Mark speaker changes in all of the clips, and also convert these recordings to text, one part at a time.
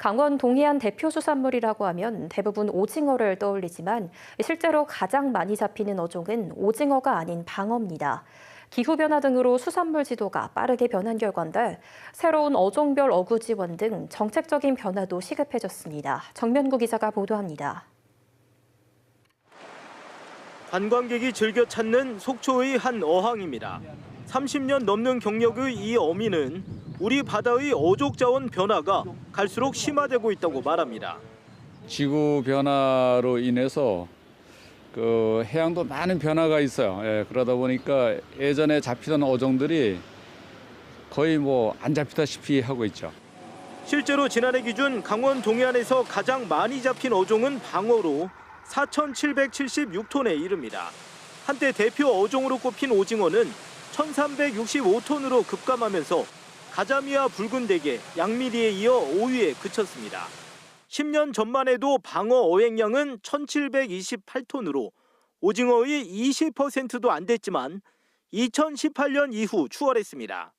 Speaker 1: 강원 동해안 대표 수산물이라고 하면 대부분 오징어를 떠올리지만 실제로 가장 많이 잡히는 어종은 오징어가 아닌 방어입니다. 기후변화 등으로 수산물 지도가 빠르게 변한 결과인데 새로운 어종별 어구 지원 등 정책적인 변화도 시급해졌습니다. 정면구 기자가 보도합니다.
Speaker 2: 관광객이 즐겨 찾는 속초의 한 어항입니다. 30년 넘는 경력의 이 어민은 우리 바다의 어족 자원 변화가 갈수록 심화되고 있다고 말합니다.
Speaker 3: 지구 변화로 인해서 그 해양도 많은 변화가 있어요. 예, 그러다 보니까 예전에 잡히던 어종들이 거의 뭐 안 잡히다시피 하고 있죠.
Speaker 2: 실제로 지난해 기준 강원 동해안에서 가장 많이 잡힌 어종은 방어로 4,776톤에 이릅니다. 한때 대표 어종으로 꼽힌 오징어는 1,365톤으로 급감하면서 가자미와 붉은 대게, 양미리에 이어 5위에 그쳤습니다. 10년 전만 해도 방어 어획량은 1,728톤으로 오징어의 20%도 안 됐지만 2018년 이후 추월했습니다.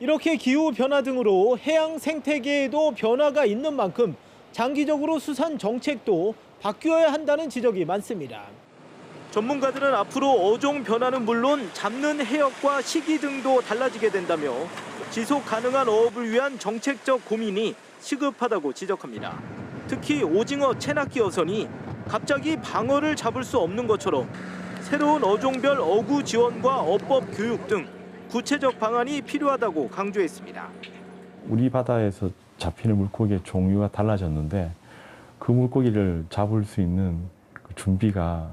Speaker 2: 이렇게 기후 변화 등으로 해양 생태계에도 변화가 있는 만큼 장기적으로 수산 정책도 바뀌어야 한다는 지적이 많습니다. 전문가들은 앞으로 어종 변화는 물론 잡는 해역과 시기 등도 달라지게 된다며 지속 가능한 어업을 위한 정책적 고민이 시급하다고 지적합니다. 특히 오징어 체납기 어선이 갑자기 방어를 잡을 수 없는 것처럼 새로운 어종별 어구 지원과 어법 교육 등 구체적 방안이 필요하다고 강조했습니다.
Speaker 4: 우리 바다에서 잡히는 물고기의 종류가 달라졌는데 그 물고기를 잡을 수 있는 그 준비가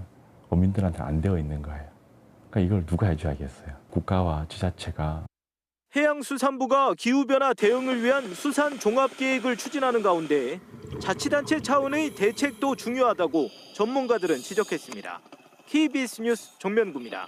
Speaker 4: 어민들한테 안 되어 있는 거예요. 그러니까 이걸 누가 해줘야겠어요. 국가와 지자체가
Speaker 2: 해양수산부가 기후변화 대응을 위한 수산 종합계획을 추진하는 가운데 자치단체 차원의 대책도 중요하다고 전문가들은 지적했습니다. KBS 뉴스 정면구입니다.